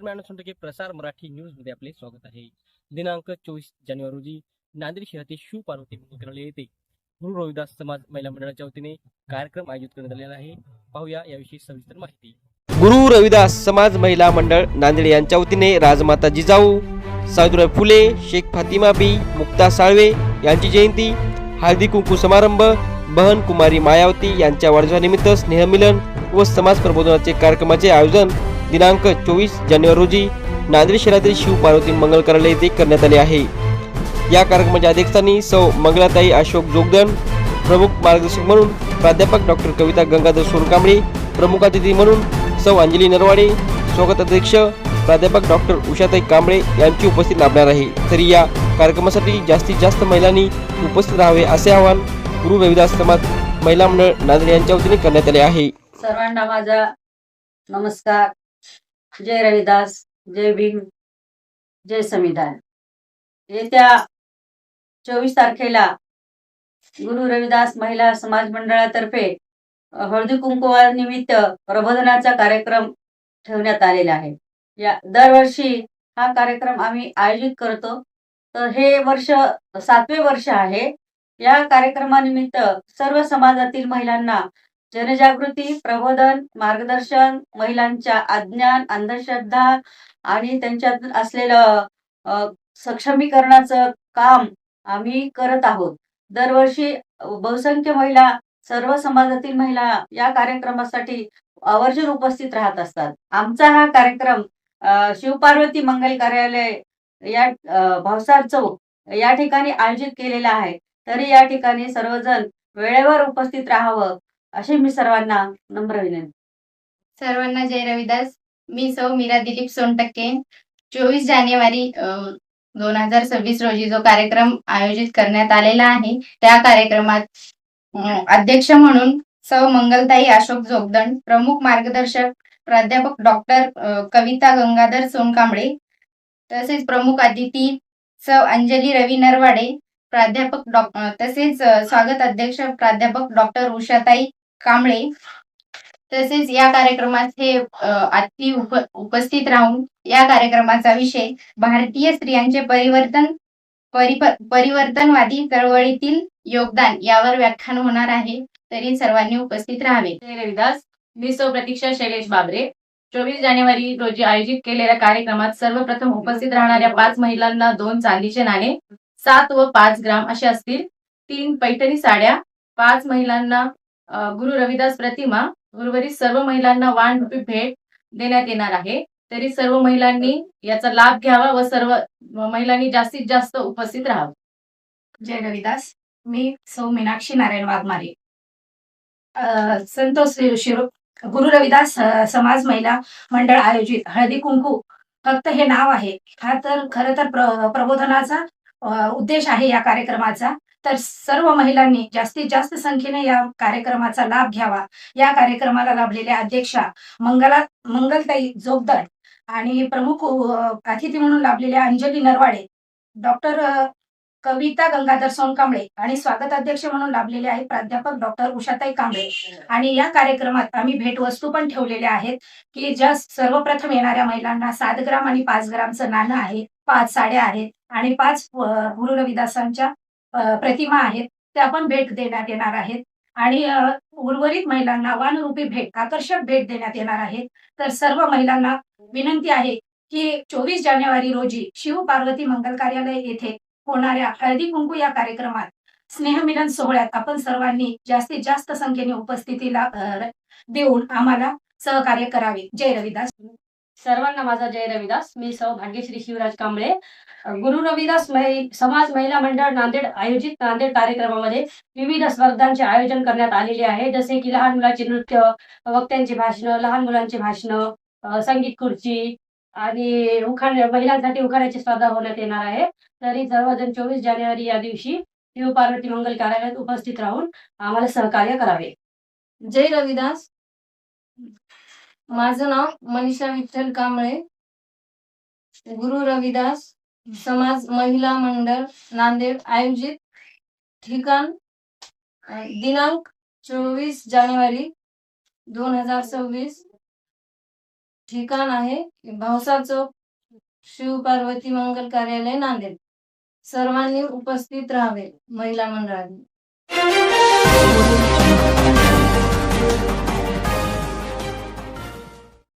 नमस्कार मी मॅडम सुंटके प्रसार मराठी न्यूजमध्ये आपले स्वागत आहे. दिनांक चोवीस जानेवारी रोजी नांदेड शहरातील शिव पार्वती मंदिराला येथे गुरु रविदास समाज महिला मंडळाच्या वतीने कार्यक्रम आयोजित करण्यात आलेला आहे. पाहूया याविषयी सविस्तर माहिती. गुरु रविदास समाज महिला मंडळ नांदेड यांच्या वतीने राजमाता जिजाऊ सावित्रीबाई फुले शेख फातिमा बी मुक्ता साळवे यांची जयंती हळदी कुंकू समारंभ बहन कुमारी मायावती यांच्या वाढदिवसानिमित्त स्नेहमिलन व समाज प्रबोधनाचे कार्यक्रमाचे आयोजन दिनांक चोवीस जानेवारी रोजी नांदेड शहरातील शिव पार्वती मंगल कार्यालय येथे करण्यात आले आहे. या कार्यक्रमाच्या अध्यक्षस्थानी सौ मंगलाताई अशोक जोगदन प्रमुख मार्गदर्शक म्हणून प्राध्यापक डॉक्टर कविता गंगाधर सोनकांबळे प्रमुख अतिथी म्हणून सौ अंजली नरवाडे स्वागत अध्यक्ष प्राध्यापक डॉक्टर उषाताई कांबळे यांची उपस्थिती लाभणार आहे. तरी या कार्यक्रमासाठी जास्तीत जास्त महिलांनी उपस्थित राहावे असे आवाहन गुरु रविदास समाज महिला मंडळ नांदेड यांच्या वतीने करण्यात आले आहे. सर्वांना माझा नमस्कार. जय रविदास जय भीम जय संविधान. येत्या चोवीस तारखेला गुरु रविदास महिला समाज मंडळातर्फे हळदी कुंकुवानिमित्त प्रबोधनाचा कार्यक्रम ठेवण्यात आलेला आहे. या दरवर्षी हा कार्यक्रम आम्ही आयोजित करतो. तर हे वर्ष सातवे वर्ष आहे. या कार्यक्रमानिमित्त सर्व समाजातील महिलांना जनजागृती प्रबोधन मार्गदर्शन महिलांच्या अज्ञान अंधश्रद्धा आणि त्यांच्यात असलेलं सक्षमीकरणाचं काम आम्ही करत आहोत. दरवर्षी बहुसंख्य महिला सर्व समाजातील महिला या कार्यक्रमासाठी आवर्जून उपस्थित राहत असतात. आमचा हा कार्यक्रम शिवपार्वती मंगल कार्यालय या भावसार चौक या ठिकाणी आयोजित केलेला आहे. तरी या ठिकाणी सर्वजण वेळेवर उपस्थित राहावं अशी मी सर्वांना नम्र विनंती. सर्वांना जय रविदास. मी सौ मीरा दिलीप सोनटक्के. चोवीस जानेवारी दोन हजार सव्वीस रोजी जो कार्यक्रम आयोजित करण्यात आलेला आहे त्या कार्यक्रमात अध्यक्ष म्हणून सौ मंगलताई अशोक जोगदंड प्रमुख मार्गदर्शक प्राध्यापक डॉक्टर कविता गंगाधर सोनकांबळे तसेच प्रमुख अतिथी सौ अंजली रवी नरवाडे प्राध्यापक डॉ तसेच स्वागत अध्यक्ष प्राध्यापक डॉक्टर उषाताई कांबळे. तसेच या कार्यक्रमात हे अति उप उपस्थित राहून या कार्यक्रमाचा विषय भारतीय स्त्रियांचे परिवर्तन परिप परिवर्तनवादी चळवळीतील योगदान यावर व्याख्यान होणार आहे. तरी सर्वांनी उपस्थित राहावे. रविदास. मी सौ प्रतीक्षा शैलेश बाबरे. चोवीस जानेवारी रोजी आयोजित केलेल्या कार्यक्रमात सर्वप्रथम उपस्थित राहणाऱ्या पाच महिलांना दोन चांदीचे नाणे सात व पाच ग्राम असे असतील. तीन पैठणी साड्या पाच महिलांना गुरु रविदास प्रतिमा उर्वरित सर्व महिलांना वाण रूपी भेट देण्यात येणार आहे. तरी सर्व महिलांनी याचा लाभ घ्यावा व सर्व महिलांनी जास्तीत जास्त उपस्थित राहावं. जय रविदास. मी सौ मीनाक्षी नारायण वाघमारे. संतोष शिरो- शिरो गुरु रविदास समाज महिला मंडळ आयोजित हळदी कुंकू फक्त हे नाव आहे. हा तर खरं तर प्र प्रबोधनाचा उद्देश आहे या कार्यक्रमाचा. तर सर्व महिलांनी जास्तीत जास्त संख्येने या कार्यक्रमाचा लाभ घ्यावा. या कार्यक्रमाला लाभलेल्या अध्यक्षा मंगला मंगलताई जोगदड आणि प्रमुख अतिथी म्हणून लाभलेल्या अंजली नरवाडे डॉक्टर कविता गंगाधर सोनकांबळे आणि स्वागत अध्यक्ष म्हणून लाभलेले आहेत प्राध्यापक डॉक्टर उषाताई कांबळे. आणि या कार्यक्रमात आम्ही भेटवस्तू पण ठेवलेल्या आहेत की ज्या सर्वप्रथम येणाऱ्या महिलांना सात ग्राम आणि पाच ग्रामचं नाणं आहे पाच साड्या आहेत आणि पाच गुरु रविदासांच्या प्रतिमा आहेत त्या पण भेट देण्यात येणार आहेत. आणि उर्वरित महिलांना वानरूपी भेट आकर्षक भेट देण्यात येणार आहे तर सर्व महिलांना विनंती आहे की चोवीस जानेवारी रोजी शिव पार्वती मंगल कार्यालय येथे होणाऱ्या हळदी कुंकू या कार्यक्रमात स्नेहमिलन सोहळ्यात आपण सर्वांनी जास्तीत जास्त संख्येने उपस्थितीला देऊन आम्हाला सहकार्य करावे. जय रविदास. सर्वांना माझा जय रविदास. मी सौ भाग्यश्री शिवराज कांबळे. गुरु रविदास महि- समाज महिला मंडळ नांदेड आयोजित नांदेड कार्यक्रमामध्ये विविध स्पर्धांचे आयोजन करण्यात आलेले आहे. जसे की लहान मुलांचे नृत्य वक्त्यांची भाषणं लहान मुलांची भाषणं संगीत खुर्ची आणि उखाण महिलांसाठी उखाण्याची स्पर्धा होण्यात येणार आहे. तरी सर्वजण चोवीस जानेवारी या दिवशी शिवपार्वती मंगल कार्यालयात उपस्थित राहून आम्हाला सहकार्य करावे. जय रविदास. माझं नाव मनीषा विठ्ठल कांबळे. गुरु रविदास. समाज महिला मंडळ नांदेड. आयोजित ठिकाण दिनांक चोवीस जानेवारी दोन हजार सव्वीस. ठिकाण आहे भावसा चौक शिव पार्वती मंगल कार्यालय नांदेड. सर्वांनी उपस्थित राहावे महिला मंडळाने.